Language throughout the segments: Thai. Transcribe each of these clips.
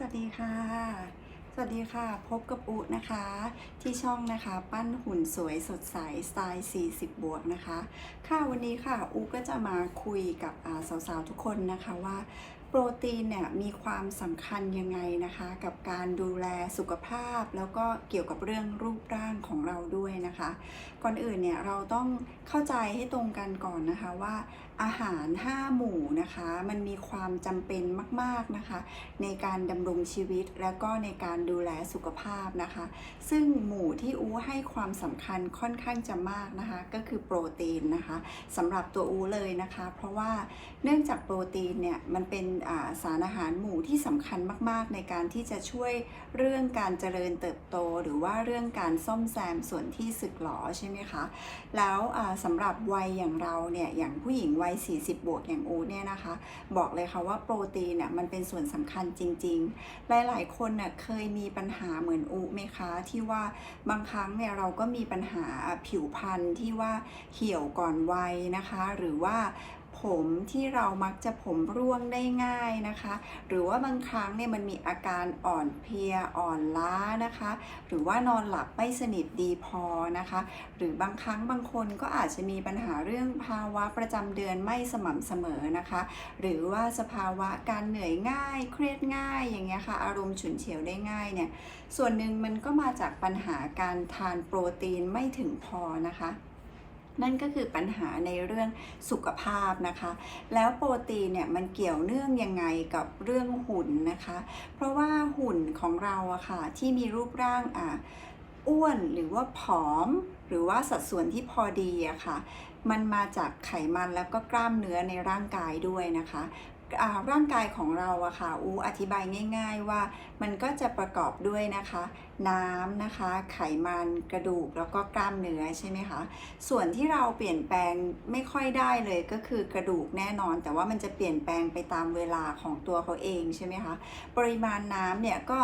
สวัสดีค่ะ สวัสดีค่ะ พบกับอุนะคะ ที่ช่องนะคะ ปั้นหุ่นสวยสดใสสไตล์ 40 บวกนะคะ ค่ะวันนี้ค่ะอุก็จะมาคุยกับสาวๆ ทุกคนนะคะว่าโปรตีนเนี่ยมีความสำคัญยังไงนะคะ กับการดูแลสุขภาพ แล้วก็เกี่ยวกับเรื่องรูปร่างของเราด้วยนะคะ ก่อนอื่นเนี่ยเราต้องเข้าใจให้ตรงกันก่อนนะคะว่า อาหาร 5 หมู่นะคะ มันมีความจำเป็นมาก ๆนะคะ ในการดำรงชีวิตและก็ในการดูแลสุขภาพนะคะ ซึ่งหมู่ที่อูให้ความสำคัญค่อนข้างจะมากนะคะ ก็คือโปรตีนนะคะสำหรับตัวอูเลยนะคะ เพราะว่าเนื่องจากโปรตีนเนี่ยมันเป็นาสารอาหารหมู่ที่สำคัญมาก ๆ ในการที่จะช่วยเรื่องการเจริญเติบโต หรือว่าเรื่องการซ่อมแซมส่วนที่สึกหรอใช่ไหมคะแล้วสำหรับวัยอย่างเราเนี่ยอย่างผู้หญิงวัย40 บวกอย่างอูเนี่ยนะคะ บอกเลยค่ะว่าโปรตีนเนี่ยมันเป็นส่วนสำคัญจริง ๆ หลาย ๆ คนเน่ยเคยมีปัญหาเหมือนอูไหมคะ ที่ว่าบางครั้งเนี่ยเราก็มีปัญหาผิวพรรณที่ว่าเหี่ยวก่อนวัยนะคะ หรือว่า ผมที่เรามักจะผมร่วงได้ง่ายนะคะ หรือว่าบางครั้งเนี่ยมันมีอาการอ่อนเพลียอ่อนล้านะคะ หรือว่านอนหลับไม่สนิทดีพอนะคะ หรือบางครั้งบางคนก็อาจจะมีปัญหาเรื่องภาวะประจำเดือนไม่สม่ำเสมอนะคะ หรือว่าสภาวะการเหนื่อยง่าย เครียดง่ายอย่างเงี้ยค่ะ อารมณ์ฉุนเฉียวได้ง่ายเนี่ยส่วนหนึ่งมันก็มาจากปัญหาการทานโปรตีนไม่ถึงพอนะคะ นั่นก็คือปัญหาในเรื่องสุขภาพนะคะ แล้วโปรตีนเนี่ยมันเกี่ยวเนื่องยังไงกับเรื่องหุ่นนะคะ เพราะว่าหุ่นของเราอะค่ะที่มีรูปร่างอะอ้วนหรือว่าผอมหรือว่าสัดส่วนที่พอดีอะค่ะ มันมาจากไขมันแล้วก็กล้ามเนื้อในร่างกายด้วยนะคะ ร่างกายของเราอะค่ะอูอธิบายง่าย ๆว่ามันก็จะประกอบด้วยนะคะ น้ำนะคะ ไขมันกระดูกแล้วก็กล้ามเนื้อใช่ไหมคะส่วนที่เราเปลี่ยนแปลงไม่ค่อยได้เลยก็คือกระดูกแน่นอน แต่ว่ามันจะเปลี่ยนแปลงไปตามเวลาของตัวเขาเองใช่ไหมคะปริมาณน้ำเนี่ยก็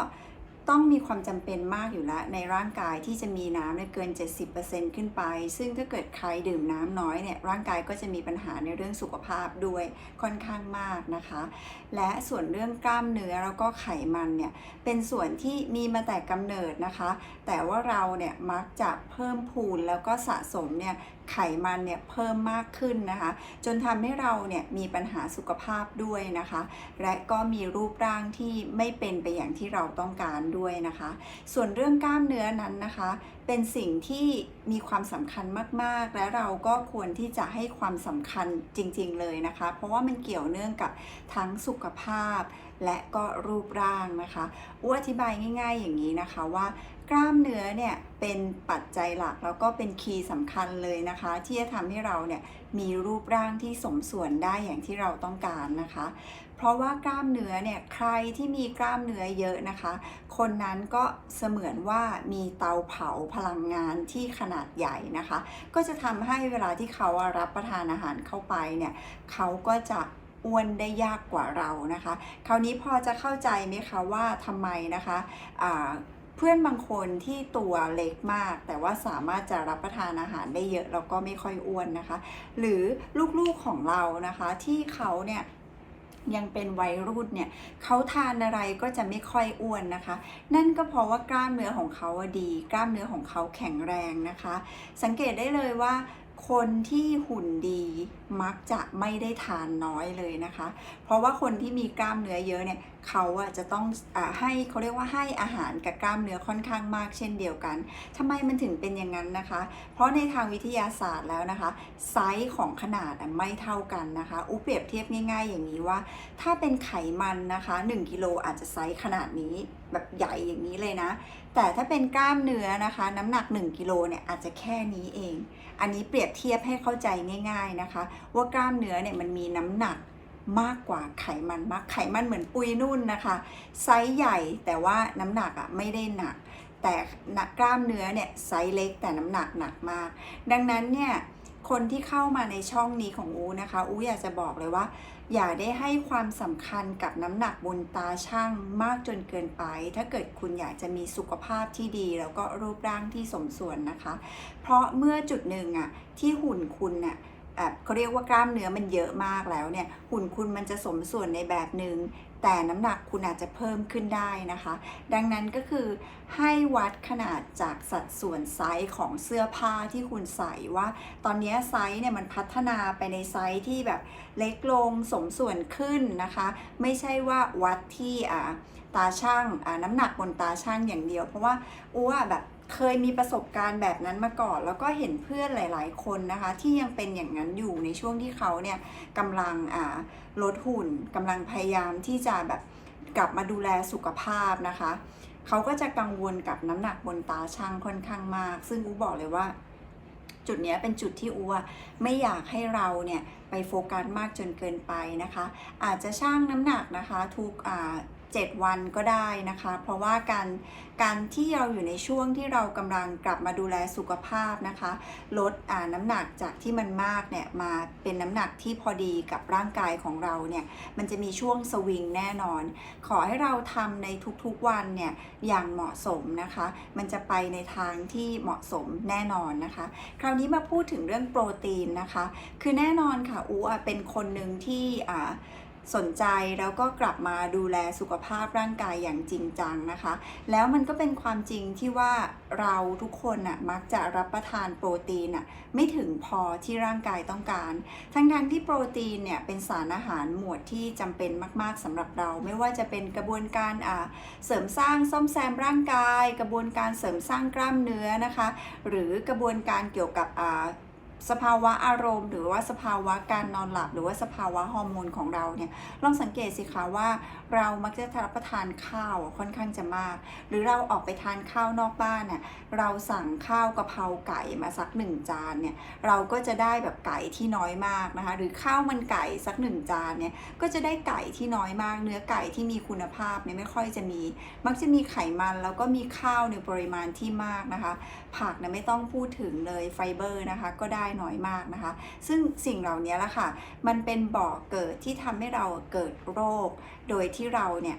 ต้องมีความจำเป็นมากอยู่แล้วในร่างกายที่จะมีน้ำเนี่ยเกิน 70%ขึ้นไป ซึ่งถ้าเกิดใครดื่มน้ำน้อยเนี่ยร่างกายก็จะมีปัญหาในเรื่องสุขภาพด้วยค่อนข้างมากนะคะ และส่วนเรื่องกล้ามเนื้อแล้วก็ไขมันเนี่ยเป็นส่วนที่มีมาแต่กำเนิดนะคะ แต่ว่าเราเนี่ยมักจะเพิ่มพูนแล้วก็สะสมเนี่ยไขมันเนี่ยเพิ่มมากขึ้นนะคะ จนทำให้เราเนี่ยมีปัญหาสุขภาพด้วยนะคะ และก็มีรูปร่างที่ไม่เป็นไปอย่างที่เราต้องการด้วยนะคะ ส่วนเรื่องกล้ามเนื้อนั้นนะคะ เป็นสิ่งที่มีความสำคัญมาก ๆ และเราก็ควรที่จะให้ความสำคัญจริง ๆ เลยนะคะ เพราะว่ามันเกี่ยวเนื่องกับทั้งสุขภาพ และก็รูปร่างนะคะอู้อธิบายง่าย ๆ อย่างนี้นะคะว่ากล้ามเนื้อเนี่ยเป็นปัจจัยหลักแล้วก็เป็นคีย์สำคัญเลยนะคะ ที่จะทำให้เราเนี่ยมีรูปร่างที่สมส่วนได้อย่างที่เราต้องการนะคะ ราะว่ากล้ามเนื้อเนี่ยใครที่มีกล้ามเนื้อเยอะนะคะ คนนั้นก็เสมือนว่ามีเตาเผาพลังงานที่ขนาดใหญ่นะคะ ก็จะทำให้เวลาที่เขารับประทานอาหารเข้าไปเนี่ยเขาก็จะอ้วนได้ยากกว่าเรานะคะ คราวนี้พอจะเข้าใจไหมคะว่าทำไมนะคะเพื่อนบางคนที่ตัวเล็กมาก แต่ว่าสามารถจะรับประทานอาหารได้เยอะแล้วก็ไม่ค่อยอ้วนนะคะ หรือลูกๆของเรานะคะที่เขาเนี่ย ยังเป็นวัยรุ่นเนี่ยเขาทานอะไรก็จะไม่ค่อยอ้วนนะคะ นั่นก็เพราะว่ากล้ามเนื้อของเขาดี กล้ามเนื้อของเขาแข็งแรงนะคะ สังเกตได้เลยว่าคนที่หุ่นดีมักจะไม่ได้ทานน้อยเลยนะคะ เพราะว่าคนที่มีกล้ามเนื้อเยอะเนี่ยเขาอะจะต้องอาให้เขาเรียกว่าให้อาหารกับกล้ามเนื้อค่อนข้างมากเช่นเดียวกันทำไมมันถึงเป็นอย่างนั้นนะคะ เพราะในทางวิทยาศาสตร์แล้วนะคะไซส์ของขนาดไม่เท่ากันนะคะอุเปรียบเทียบง่ายๆ อย่างนี้ว่า ถ้าเป็นไขมันนะคะ1กิโลอาจจะไซส์ขนาดนี้แบบใหญ่อย่างนี้เลยนะ แต่ถ้าเป็นกล้ามเนื้อนะคะ น้ำหนัก 1กิโลเนี่ยอาจจะแค่นี้เอง อันนี้เปรียบเทียบให้เข้าใจง่าย ๆนะคะว่ากล้ามเนื้อเนี่ยมันมีน้ำหนักมากกว่าไขมันมากไขมันเหมือนปุยนุ่นนะคะ ไซส์ใหญ่แต่ว่าน้ำหนักอะไม่ได้หนัก แต่กล้ามเนื้อเนี่ยไซส์เล็กแต่น้ำหนักหนักมาก ดังนั้นเนี่ยคนที่เข้ามาในช่องนี้ของอูนะคะ อูอยากจะบอกเลยว่า อย่าได้ให้ความสำคัญกับน้ำหนักบนตาช่างมากจนเกินไป ถ้าเกิดคุณอยากจะมีสุขภาพที่ดี แล้วก็รูปร่างที่สมส่วนนะคะ เพราะเมื่อจุดหนึ่งอะที่หุ่นคุณน่ะ เขาเรียกว่ากล้ามเนื้อมันเยอะมากแล้วเนี่ยหุ่นคุณมันจะสมส่วนในแบบหนึ่งแต่น้ำหนักคุณอาจจะเพิ่มขึ้นได้นะคะ ดังนั้นก็คือให้วัดขนาดจากสัดส่วนไซส์ของเสื้อผ้าที่คุณใส่ว่า ตอนนี้ไซส์เนี่ยมันพัฒนาไปในไซส์ที่แบบเล็กลงสมส่วนขึ้นนะคะ ไม่ใช่ว่าวัดที่อ่าตาช่างน้ำหนักบนตาช่างอย่างเดียว เพราะว่าอ้วแบบ เคยมีประสบการณ์แบบนั้นมาก่อน แล้วก็เห็นเพื่อนหลาย ๆ คนนะคะ ที่ยังเป็นอย่างนั้นอยู่ในช่วงที่เขาเนี่ยกำลังลดหุ่นกำลังพยายามที่จะแบบกลับมาดูแลสุขภาพนะคะ เขาก็จะกังวลกับน้ำหนักบนตาช่างค่อนข้างมาก ซึ่งอูบอกเลยว่าจุดนี้เป็นจุดที่อูอะไม่อยากให้เราเนี่ยไปโฟกัสมากจนเกินไปนะคะ อาจจะชั่งน้ำหนักนะคะทุกอ่า 7 วันก็ได้นะคะ เพราะว่าการการที่เราอยู่ในช่วงที่เรากำลังกลับมาดูแลสุขภาพนะคะ ลดอ่าน้ำหนักจากที่มันมากเนี่ยมาเป็นน้ำหนักที่พอดีกับร่างกายของเราเนี่ยมันจะมีช่วงสวิงแน่นอน ขอให้เราทำในทุกๆวันเนี่ยอย่างเหมาะสมนะคะ มันจะไปในทางที่เหมาะสมแน่นอนนะคะ คราวนี้มาพูดถึงเรื่องโปรตีนนะคะ คือแน่นอนค่ะอูเป็นคนหนึ่งที่อ่า สนใจแล้วก็กลับมาดูแลสุขภาพร่างกายอย่างจริงจังนะคะ แล้วมันก็เป็นความจริงที่ว่าเราทุกคนน่ะมักจะรับประทานโปรตีนน่ะไม่ถึงพอที่ร่างกายต้องการ ทั้งนั้นที่โปรตีนเนี่ยเป็นสารอาหารหมวดที่จำเป็นมาก ๆสำหรับเรา ไม่ว่าจะเป็นกระบวนการอ่าเสริมสร้างซ่อมแซมร่างกาย กระบวนการเสริมสร้างกล้ามเนื้อนะคะ หรือกระบวนการเกี่ยวกับอ่า สภาวะอารมณ์ หรือว่าสภาวะการนอนหลับ หรือว่าสภาวะฮอร์โมนของเราเนี่ยลองสังเกตสิคะว่า เรามักจะรับประทานข้าวค่อนข้างจะมาก หรือเราออกไปทานข้าวนอกบ้านเนี่ยเราสั่งข้าวกะเพราไก่มาสักหนึ่งจานเนี่ยเราก็จะได้แบบไก่ที่น้อยมากนะคะหรือข้าวมันไก่สักหนึ่งจานเนี่ยก็จะได้ไก่ที่น้อยมาก เนื้อไก่ที่มีคุณภาพเนี่ยไม่ค่อยจะมี มักจะมีไขมันแล้วก็มีข้าวในปริมาณที่มากนะคะ ผักเนี่ยไม่ต้องพูดถึงเลยไฟเบอร์นะคะก็ได้น้อยมากนะคะ ซึ่งสิ่งเหล่านี้ละค่ะ มันเป็นบ่อกเกิดที่ทำให้เราเกิดโรค โดยที่เราเนี่ย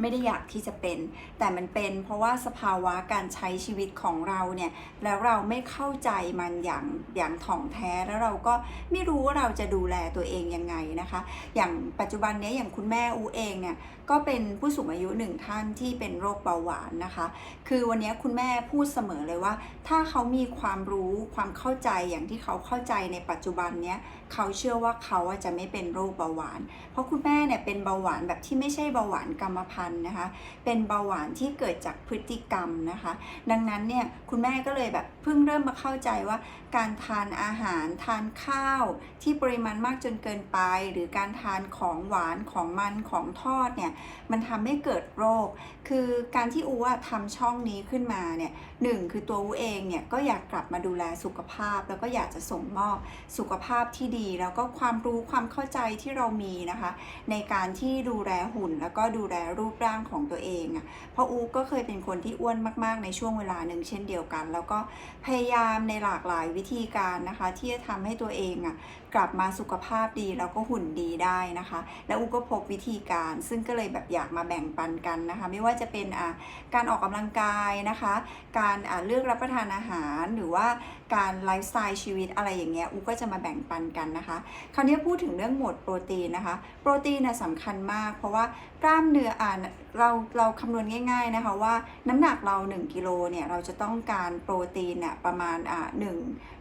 ไม่ได้อยากที่จะเป็น แต่มันเป็นเพราะว่าสภาวะการใช้ชีวิตของเราเนี่ย แล้วเราไม่เข้าใจมันอย่างอย่างถ่องแท้ แล้วเราก็ไม่รู้ว่าเราจะดูแลตัวเองยังไงนะคะ อย่างปัจจุบันนี้อย่างคุณแม่อูเองเนี่ย ก็เป็นผู้สูงอายุหนึ่งท่านที่เป็นโรคเบาหวานนะคะ คือวันนี้คุณแม่พูดเสมอเลยว่า ถ้าเขามีความรู้ความเข้าใจอย่างที่เขาเข้าใจในปัจจุบันเนี้ยเขาเชื่อว่าเขาจะไม่เป็นโรคเบาหวาน เพราะคุณแม่เนี่ยเป็นเบาหวานแบบที่ไม่ใช่เบาหวานกรรมพันธุ์นะคะ เป็นเบาหวานที่เกิดจากพฤติกรรมนะคะ ดังนั้นเนี่ยคุณแม่ก็เลยแบบเพิ่งเริ่มมาเข้าใจว่า การทานอาหารทานข้าว ที่ปริมาณมากจนเกินไป หรือการทานของหวานของมันของทอดเนี่ยมันทำให้เกิดโรค คือการที่อูว่าทำช่องนี้ขึ้นมาเนี่ยหนึ่งคือตัวอูเองเนี่ยก็อยากกลับมาดูแลสุขภาพ แล้วก็อยากจะส่งมอบสุขภาพที่ดี แล้วก็ความรู้ความเข้าใจที่เรามีนะคะ ในการที่ดูแลหุ่น แล้วก็ดูแลรูปร่างของตัวเองอะ่ะเพราะอูก็เคยเป็นคนที่อ้วนมากๆ ในช่วงเวลาหนึ่งเช่นเดียวกัน แล้วก็พยายามในหลากหลายวิธีการนะคะ ที่จะทำให้ตัวเองอะกลับมาสุขภาพดีแล้วก็หุ่นดีได้นะคะ แล้วอูก็พบวิธีการ ซึ่งก็เลยแบบอยากมาแบ่งปันกันนะคะ ไม่ว่าจะเป็นอ่าการออกกำลังกายนะคะ การอ่าเลือกรับประทานอาหารหรือว่าการไลฟ์สไตล์ชีวิตอะไรอย่างเงี้ยอูก็จะมาแบ่งปันกันนะคะ คราวนี้พูดถึงเรื่องหมวดโปรตีนนะคะ โปรตีนนะสำคัญมาก เพราะว่ากล้ามเนื้ออ่าเราเราคำนวณง่าย ๆนะคะว่าน้ำหนักเรา 1กิโลเนี่ยเราจะต้องการโปรตีนเนี่ยประมาณอ่าหนึ่ง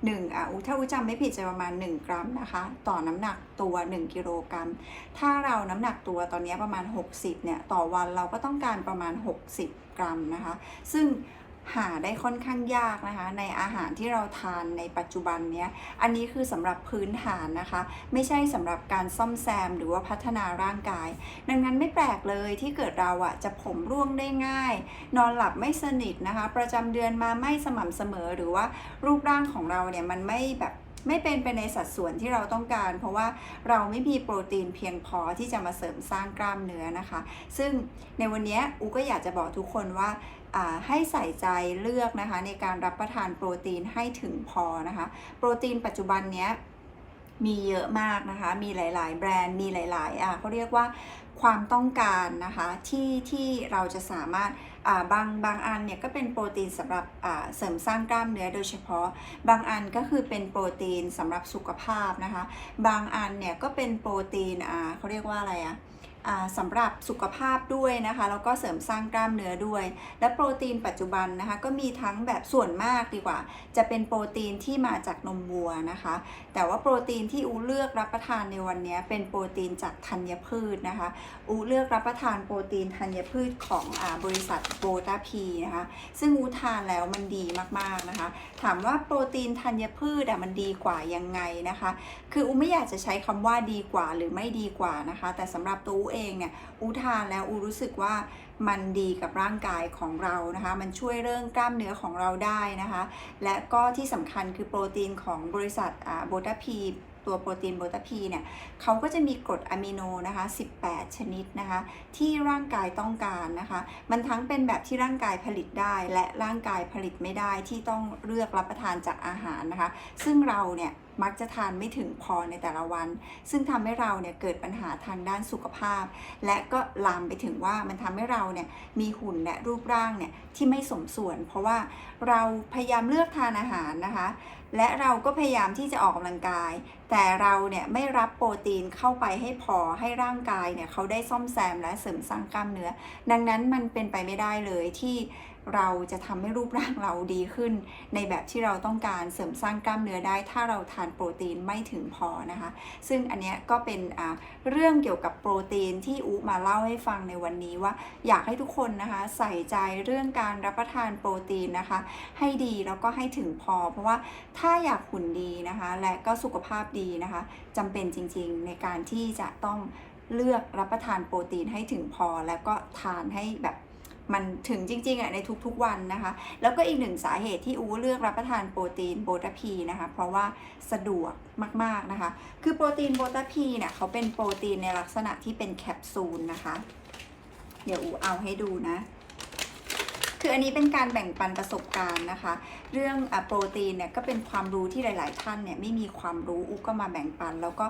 หนึ่งอ่าอูถ้าอูจำไม่ผิดจะประมาณ 1 กรัมนะคะต่อน้ำหนักตัว 1 กิโลกรัม ถ้าเราน้ำหนักตัวตอนนี้ประมาณ 60เนี่ยต่อวันเราก็ต้องการประมาณ 60 กรัมนะคะ ซึ่งหาได้ค่อนข้างยากนะคะ ในอาหารที่เราทานในปัจจุบันเนี้ยอันนี้คือสำหรับพื้นฐานนะคะ ไม่ใช่สำหรับการซ่อมแซมหรือว่าพัฒนาร่างกาย ดังนั้นไม่แปลกเลยที่เกิดเราอะจะผมร่วงได้ง่าย นอนหลับไม่สนิทนะคะ ประจำเดือนมาไม่สม่ำเสมอหรือว่ารูปร่างของเราเนี่ยมันไม่แบบ ไม่เป็นไปในสัดส่วนที่เราต้องการ เพราะว่าเราไม่มีโปรตีนเพียงพอที่จะมาเสริมสร้างกล้ามเนื้อนะคะ ซึ่งในวันนี้อูก็อยากจะบอกทุกคนว่าให้ใส่ใจเลือกนะคะในการรับประทานโปรตีนให้ถึงพอนะคะ โปรตีนปัจจุบันเนี้ย มีเยอะมากนะคะ มีหลาย ๆ แบรนด์ มีหลาย ๆ อะเขาเรียกว่าความต้องการนะคะที่ที่เราจะสามารถอ่าบางบางอันเนี่ยก็เป็นโปรตีนสำหรับอ่าเสริมสร้างกล้ามเนื้อโดยเฉพาะ บางอันก็คือเป็นโปรตีนสำหรับสุขภาพนะคะ บางอันเนี่ยก็เป็นโปรตีนอ่าเขาเรียกว่าอะไรอะ่ะ สำหรับสุขภาพด้วยนะคะแล้วก็เสริมสร้างกล้ามเนื้อด้วย และโปรตีนปัจจุบันนะคะก็มีทั้งแบบส่วนมากดีกว่า จะเป็นโปรตีนที่มาจากนมวัวนะคะ แต่ว่าโปรตีนที่อูเลือกรับประทานในวันนี้เป็นโปรตีนจากธัญพืชนะคะอูเลือกรับประทานโปรตีนธัญพืชของอบริษัทโบตาพีนะคะซึ่งอูทานแล้วมันดีมากๆนะคะ ถามว่าโปรตีนธัญพืชอะมันดีกว่ายังไงนะคะ คืออูไม่อยากจะใช้คำว่าดีกว่าหรือไม่ดีกว่านะคะ แต่สำหรับตัวอูเองเนี่ยอูทานแล้วอูรู้สึกว่ามันดีกับร่างกายของเรานะคะ มันช่วยเรื่องกล้ามเนื้อของเราได้นะคะ และก็ที่สำคัญคือโปรตีนของบริษัทโบตาพีตัวโปรตีนโบตาพีเนี่ยเขาก็จะมีกรดอะมิโนนะคะ 18 ชนิดนะคะ ที่ร่างกายต้องการนะคะ มันทั้งเป็นแบบที่ร่างกายผลิตได้ และร่างกายผลิตไม่ได้ที่ต้องเลือกรับประทานจากอาหารนะคะ ซึ่งเราเนี่ย มักจะทานไม่ถึงพอในแต่ละวัน ซึ่งทำให้เราเนี่ยเกิดปัญหาทางด้านสุขภาพ และก็ลามไปถึงว่ามันทำให้เราเนี่ยมีหุ่นและรูปร่างเนี่ยที่ไม่สมส่วน เพราะว่าเราพยายามเลือกทานอาหารนะคะ และเราก็พยายามที่จะออกกำลังกาย แต่เราเนี่ยไม่รับโปรตีนเข้าไปให้พอให้ร่างกายเนี่ยเขาได้ซ่อมแซมและเสริมสร้างกล้ามเนื้อ ดังนั้นมันเป็นไปไม่ได้เลยที่ เราจะทำให้รูปร่างเราดีขึ้น ในแบบที่เราต้องการเสริมสร้างกล้ามเนื้อได้ ถ้าเราทานโปรตีนไม่ถึงพอนะคะ ซึ่งอันเนี้ยก็เป็นเรื่องเกี่ยวกับโปรตีนที่อุมาเล่าให้ฟังในวันนี้ว่า อยากให้ทุกคนนะคะใส่ใจเรื่องการรับประทานโปรตีนนะคะ ให้ดีแล้วก็ให้ถึงพอ เพราะว่าถ้าอยากหุ่นดีนะคะ และก็สุขภาพดีนะคะจำเป็นจริงๆ ในการที่จะต้องเลือกรับประทานโปรตีนให้ถึงพอ แล้วก็ทานให้แบบ มันถึงจริงๆอะในทุกๆวันนะคะ แล้วก็อีกหนึ่งสาเหตุที่อูเลือกรับประทานโปรตีนโบตาพีนะคะ เพราะว่าสะดวกมากๆนะคะ คือโปรตีนโบตาพีเนี่ยเขาเป็นโปรตีนในลักษณะที่เป็นแคปซูลนะคะ เดี๋ยวอูเอาให้ดูนะ คืออันนี้เป็นการแบ่งปันประสบการณ์นะคะ เรื่องอโปรตีนเนี่ยก็เป็นความรู้ที่หลาย ๆ ท่านเนี่ยไม่มีความรู้อูก็มาแบ่งปัน แล้วก็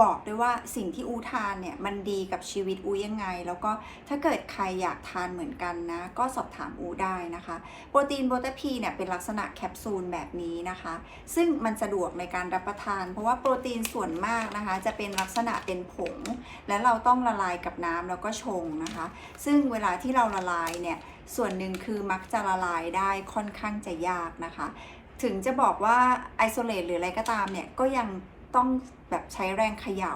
บอกด้วยว่าสิ่งที่อูทานเนี่ยมันดีกับชีวิตอูยังไง แล้วก็ถ้าเกิดใครอยากทานเหมือนกันนะก็สอบถามอูได้นะคะ โปรตีนโบตพีเนี่ยเป็นลักษณะแคปซูลแบบนี้นะคะ ซึ่งมันสะดวกในการรับประทาน เพราะว่าโปรตีนส่วนมากนะคะ จะเป็นลักษณะเป็นผง และเราต้องละลายกับน้ำแล้วก็ชงนะคะ ซึ่งเวลาที่เราละลายเนี่ย ส่วนหนึ่งคือมักจะละลายได้ค่อนข้างจะยากนะคะ ถึงจะบอกว่าไอโซเลตหรืออะไรก็ตามเนี่ยก็ยังต้องแบบใช้แรงเขย่า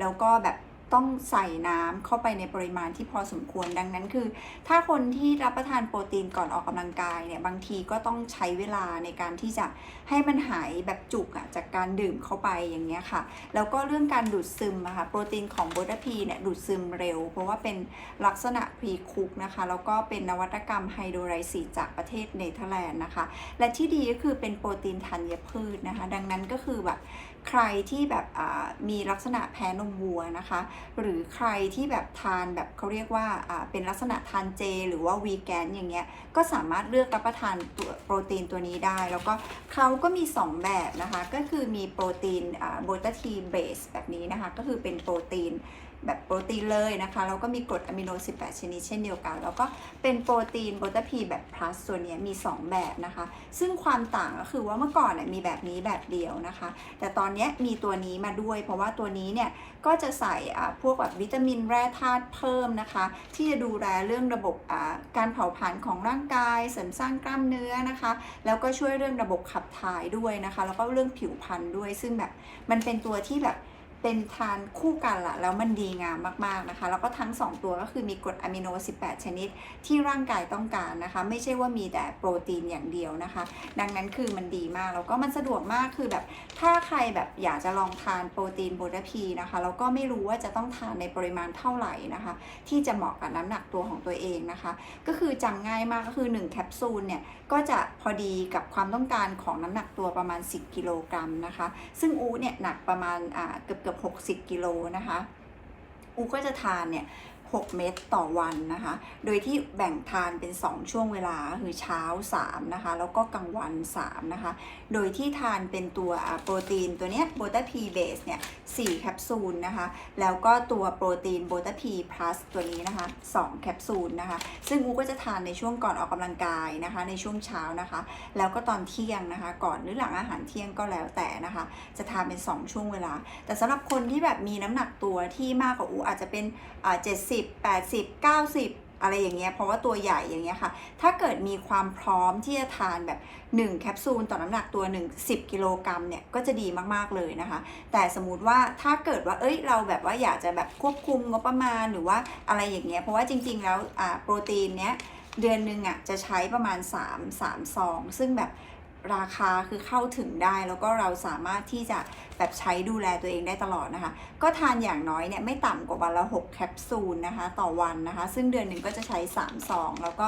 แล้วก็แบบ ต้องใส่น้ำเข้าไปในปริมาณที่พอสมควรดังนั้นคือ ถ้าคนที่รับประทานโปรตีนก่อนออกกำลังกายเนี่ยบางทีก็ต้องใช้เวลาในการที่จะให้มันหายแบบจุกอะจากการดื่มเข้าไปอย่างเงี้ยค่ะ แล้วก็เรื่องการดูดซึมอะค่ะโปรตีนของโบตาพีเนี่ยดูดซึมเร็ว เพราะว่าเป็นลักษณะพรีคุกนะคะแล้วก็เป็นนวัตกรรมไฮโดรไลซิสจากประเทศเนเธอร์แลนด์นะคะ และที่ดีก็คือเป็นโปรตีนธัญพืชนะคะ ดังนั้นก็คือแบบ ใครที่แบบอ่ามีลักษณะแพ้นมวัวนะคะ หรือใครที่แบบทานแบบเขาเรียกว่าอ่าเป็นลักษณะทานเจ หรือว่าวีแกนอย่างเงี้ยก็สามารถเลือกรับประทานตัวโปรตีนตัวนี้ได้ แล้วก็เขาก็มี 2 แบบนะคะ ก็คือมีโปรตีนโบตาทีเบสแบบนี้นะคะ ก็คือเป็นโปรตีน แบบโปรตีนเลยนะคะ แล้วก็มีกรดอะมิโน 18 ชนิดเช่นเดียวกัน แล้วก็เป็นโปรตีนโบตาพีแบบ plus ส่วนนี้มี 2 แบบนะคะ ซึ่งความต่างก็คือว่าเมื่อก่อนเนี่ยมีแบบนี้แบบเดียวนะคะ แต่ตอนนี้มีตัวนี้มาด้วย เพราะว่าตัวนี้เนี่ยก็จะใส่พวกแบบวิตามินแร่ธาตุเพิ่มนะคะ ที่จะดูแลเรื่องระบบการเผาผลาญของร่างกาย เสริมสร้างกล้ามเนื้อนะคะ แล้วก็ช่วยเรื่องระบบขับถ่ายด้วยนะคะ แล้วก็เรื่องผิวพรรณด้วย ซึ่งแบบมันเป็นตัวที่แบบ เป็นทานคู่กันละแล้วมันดีงามมากๆนะคะ แล้วก็ทั้ง 2 ตัวก็คือมีกรดอะมิโน 18 ชนิดที่ร่างกายต้องการนะคะ ไม่ใช่ว่ามีแต่โปรตีนอย่างเดียวนะคะ ดังนั้นคือมันดีมาก แล้วก็มันสะดวกมากคือแบบถ้าใครแบบอยากจะลองทานโปรตีนโบตาพีนะคะแล้วก็ไม่รู้ว่าจะต้องทานในปริมาณเท่าไหร่นะคะ ที่จะเหมาะกับน้ำหนักตัวของตัวเองนะคะ ก็คือจำง่ายมากก็คือ 1 แคปซูลเนี่ยก็จะพอดีกับความต้องการของน้ำหนักตัวประมาณ 10 กิโลกรัมนะคะ ซึ่งอูเนี่ยหนักประมาณอ่าเกือบเกือบ60 กิโลนะคะ อูก็จะทานเนี่ย 6 เม็ดต่อวันนะคะ โดยที่แบ่งทานเป็น 2 ช่วงเวลาคือเช้า 3 นะคะ แล้วก็กลางวัน 3 นะคะ โดยที่ทานเป็นตัวโปรตีนตัวเนี้ยโบตาพีเบสเนี่ย4แคปซูลนะคะ แล้วก็ตัวโปรตีนโบตาพีพลัสตัวนี้นะคะ 2 แคปซูลนะคะ ซึ่งอูก็จะทานในช่วงก่อนออกกำลังกายนะคะ ในช่วงเช้านะคะ แล้วก็ตอนเที่ยงนะคะ ก่อนหรือหลังอาหารเที่ยงก็แล้วแต่นะคะ จะทานเป็น 2 ช่วงเวลา แต่สำหรับคนที่แบบมีน้ำหนักตัวที่มากกว่าอูอาจจะเป็นอ่า70 80 90 อะไรอย่างเงี้ยเพราะว่าตัวใหญ่อย่างเงี้ยค่ะ ถ้าเกิดมีความพร้อมที่จะทานแบบ 1 แคปซูลต่อน้ำหนักตัว 1 10 กิโลกรัมเนี่ยก็จะดีมากๆเลยนะคะ แต่สมมติว่าถ้าเกิดว่าเอ้ยเราแบบว่าอยากจะแบบควบคุมงบประมาณหรือว่าอะไรอย่างเงี้ยเพราะว่าจริง ๆ แล้วอ่าโปรตีนเนี้ยเดือนหนึ่งอะจะใช้ประมาณ 3 3 ซอง ซึ่งแบบ ราคาคือเข้าถึงได้ แล้วก็เราสามารถที่จะแบบใช้ดูแลตัวเองได้ตลอดนะคะ ก็ทานอย่างน้อยเนี่ยไม่ต่ำกว่าวันละ 6 แคปซูลนะคะ ต่อวันนะคะ ซึ่งเดือนหนึ่งก็จะใช้ 3 ซอง แล้วก็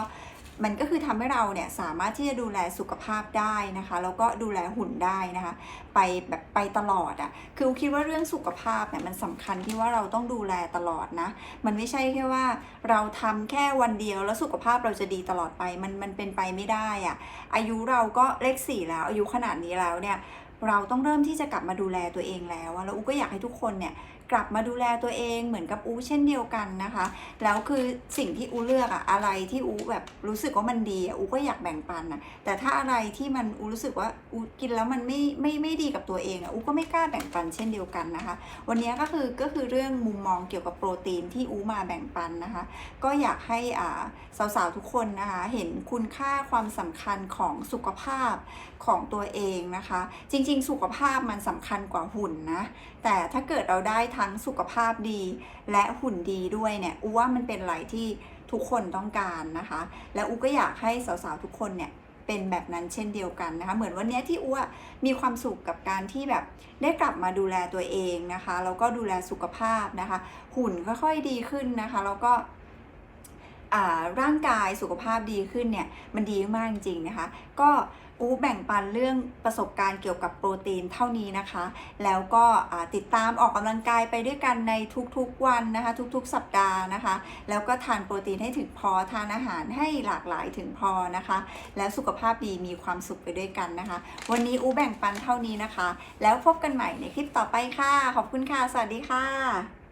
มันก็คือทำให้เราเนี่ยสามารถที่จะดูแลสุขภาพได้นะคะแล้วก็ดูแลหุ่นได้นะคะ ไปแบบไปตลอดอะ่ะคือคิดว่าเรื่องสุขภาพเนี่ยมันสำคัญที่ว่าเราต้องดูแลตลอดนะ มันไม่ใช่แค่ว่าเราทำแค่วันเดียวแล้วสุขภาพเราจะดีตลอดไปมันมันเป็นไปไม่ได้อะ่ะอายุเราก็เลขสี่แล้วอายุขนาดนี้แล้วเนี่ยเราต้องเริ่มที่จะกลับมาดูแลตัวเองแล้วอะแล้วอูก็อยากให้ทุกคนเนี่ย กลับมาดูแลตัวเองเหมือนกับอูเช่นเดียวกันนะคะ แล้วคือสิ่งที่อูเลือกอะอะไรที่อูแบบรู้สึกว่ามันดีอะอูก็อยากแบ่งปันอะแต่ถ้าอะไรที่มันอูรู้สึกว่าอูกินแล้วมันไม่ไม่ไม่ดีกับตัวเองอะอูก็ไม่กล้าแบ่งปันเช่นเดียวกันนะคะ วันนี้ก็คือก็คือเรื่องมุมมองเกี่ยวกับโปรตีนที่อูมาแบ่งปันนะคะ ก็อยากให้อ่าสาวๆทุกคนนะคะ เห็นคุณค่าความสำคัญของสุขภาพของตัวเองนะคะ จริง ๆ สุขภาพมันสำคัญกว่าหุ่นนะ แต่ถ้าเกิดเราได้ทั้งสุขภาพดีและหุ่นดีด้วยเนี่ยอูว่ามันเป็นอะไรที่ทุกคนต้องการนะคะ และอูก็อยากให้สาวๆทุกคนเนี่ยเป็นแบบนั้นเช่นเดียวกันนะคะเหมือนวันนี้ที่อูอะมีความสุขกับการที่แบบได้กลับมาดูแลตัวเองนะคะแล้วก็ดูแลสุขภาพนะคะ หุ่นค่อยๆดีขึ้นนะคะ แล้วก็ร่างกายสุขภาพดีขึ้นเนี่ยมันดีมากจริงๆนะคะ ก็ อูแบ่งปันเรื่องประสบการณ์เกี่ยวกับโปรตีนเท่านี้นะคะ แล้วก็ติดตามออกกำลังกายไปด้วยกันในทุกๆวันนะคะ ทุกๆ สัปดาห์นะคะ แล้วก็ทานโปรตีนให้ถึงพอทานอาหารให้หลากหลายถึงพอนะคะ แล้วสุขภาพดีมีความสุขไปด้วยกันนะคะ วันนี้อูแบ่งปันเท่านี้นะคะ แล้วพบกันใหม่ในคลิปต่อไปค่ะ ขอบคุณค่ะ สวัสดีค่ะ